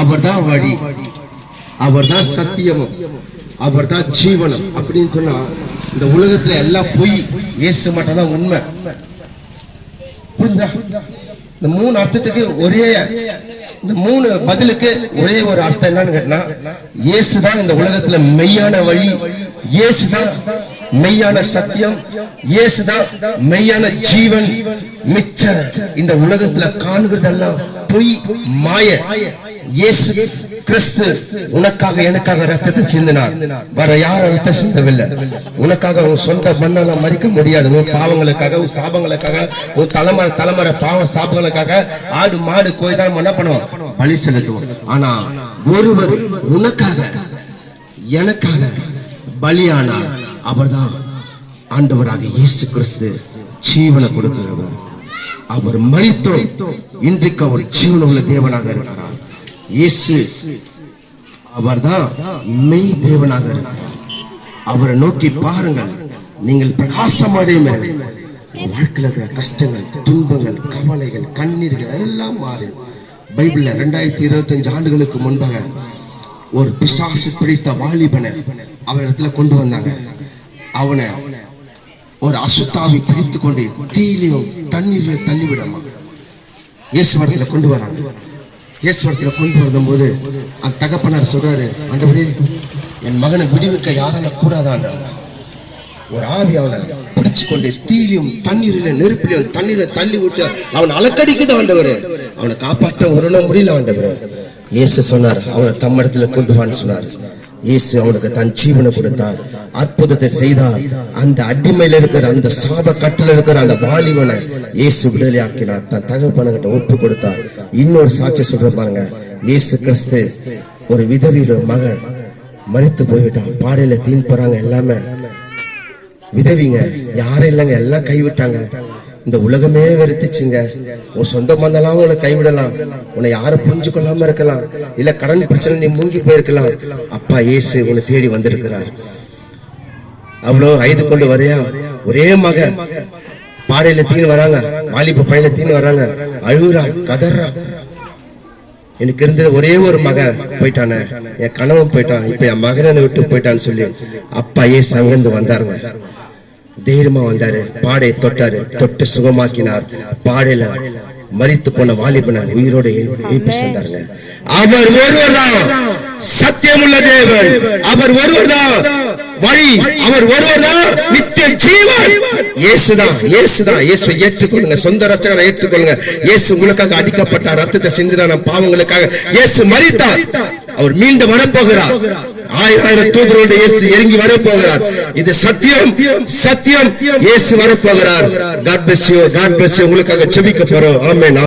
அவர்தான் வழி. அவர்தான் சத்தியமும். அவர்தான் ஜீவனம். அப்படின்னு சொன்னா இந்த உலகத்துல எல்லாம் பொய் இயேசு மட்டும் தான் உண்மை. புரிஞ்சா இந்த மூணு அர்த்தத்துக்கு ஒரே இந்த மூணு பதிலுக்கு ஒரே ஒரு அர்த்தம் என்னன்னு கேட்டா இயேசுதான் இந்த உலகத்துல மெய்யான வழி. இயேசுதான் மெய்யான சத்தியம் இயேசுதான் மெய்யான ஜீவன் மிச்ச இந்த உலகத்துல காணுகிறதெல்லாம் பொய் மாய. இயேசு கிறிஸ்து உனக்காக எனக்காக ரத்தத்தை சிந்தினார். வேற யாரும் ரத்தம் சிந்தவில்லை? உனக்காக உன் சொந்த மண்ணால மறிக்க முடியாது. உன் பாவங்களுக்காக உன் சாபங்களுக்காக உன் தலைமுறை தலைமுறை பாவ சாபங்களுக்காக ஆடு மாடு கோயில் தான் என்ன பண்ணுவோம்? பலி செலுத்துவோம். ஆனா ஒருவர் உனக்காக எனக்காக பலியானார். அவர்தான் ஆண்டவராக இயேசு கிறிஸ்து ஜீவனை கொடுக்கிறவர். அவர் மறித்தோம் இன்றைக்கு அவர் ஜீவன உள்ள தேவனாக இருக்கிறார். இயேசு அவர்தான் மெய் தேவனாக இருக்கிறார். அவரை நோக்கி பாருங்கள். நீங்கள் பிரகாசமடையும் வாழ்க்கையில் இருக்கிற கஷ்டங்கள் துன்பங்கள் கவலைகள் கண்ணீர்கள் எல்லாம் மாறி. பைபிள்ல ரெண்டாயிரத்தி இருபத்தஞ்சு ஆண்டுகளுக்கு முன்பாக ஒரு பிசாசு பிடித்த வாலிபனை அவனிடத்துல கொண்டு வந்தாங்க. அவனை ஒரு அசுத்தாவை பிடித்து கொண்டு தீயிலையும் தண்ணீரிலும் தள்ளிவிடமா இயேசுவரத்தில் கொண்டு வராங்க. இயேசுவரத்தில் கொண்டு வரும்போது அந்த தகப்பனார் சொல்றாரு ஆண்டவரே என் மகனை விடுவிக்க யாரால கூடாதான்றாங்க ஒரு ஆவி அவனை பிடிச்சு கொண்டு தீயிலும் தண்ணீரில் நெருப்பிலும் தண்ணீரை தள்ளி விட்டு அவன் அலக்கடிக்குது ஆண்டவர். அவனை காப்பாற்ற ஒரு முடியல ஆண்டவர். இயேசு சொன்னார் அவனை தம்மிடத்துல கொண்டு வான்னு சொன்னார். இயேசு அவனுக்கு தன் ஜீவனை கொடுத்தார். அற்புதத்தை செய்தார். அந்த அடிமையில இருக்கிற அந்த சாப கட்டில இருக்கிற அந்த வாலிபனை இயேசு விடுதலையாக்கினார். தன் தகப்பனகிட்ட ஒப்பு கொடுத்தார். இன்னொரு சாட்சி சொல்ற பாருங்க. இயேசு கிறிஸ்து ஒரு விதவியோட மகன் மறித்து போய்விட்டான். பாடையில தீன் போறாங்க எல்லாமே. விதவிங்க. யாரும் இல்லைங்க. எல்லாம் கைவிட்டாங்க. இந்த உலகமே வெறுத்துச்சுங்க. உன் சொந்த மந்தெல்லாம் உன்னை கைவிடலாம். உன்னை யாரும் புரிஞ்சு கொள்ளாம இருக்கலாம். இல்ல கடன் பிரச்சனை நீ மூங்கி போயிருக்கலாம். அப்பா ஏசு உன்னை தேடி வந்திருக்கிறார். அவ்வளோ ஐது கொண்டு வரையா? ஒரே மக. பாடையில தீனு வராங்க. வாலிப பையன தீனு வராங்க. அழுகுறா கதறா. எனக்கு இருந்தது ஒரே ஒரு மகன் போயிட்டான. என் கணவன் போயிட்டான். இப்ப என் மகனை விட்டு போயிட்டான்னு சொல்லி அப்பா ஏசு அங்கிருந்து வந்தாருங்க. தைரியமா வந்தாரு. பாடை தொட்டாரு. தொட்டு சுகமாக்கினார். பாடையில மரித்து போன வாலிபனை உயிரோட எழுப்பி சென்றாருங்க. அவர் ஒருவர்தான் சத்தியமுள்ள தேவன். அவர் ஒருவர்தான் வழி. அவர் ஒருவர்தான் நித்திய ஜீவன். இயேசுதான் இயேசுதான். இயேசு ஏற்றுக்கொள்ளுங்க. சொந்த ரச்சகரை ஏற்றுக்கொள்ளுங்க. இயேசு உங்களுக்காக அடிக்கப்பட்டார். ரத்தத்தை சிந்தின பாவங்களுக்காக இயேசு மரித்தார். அவர் மீண்டும் வரப்போகிறார். ஆயிரம் தூதரோடு இயேசு இறங்கி வரப்போகிறார். இது சத்தியம். சத்தியம். இயேசு வரப்போகிறார். God bless you God bless you உங்களுக்காக செபிக்க போறோம். ஆமென்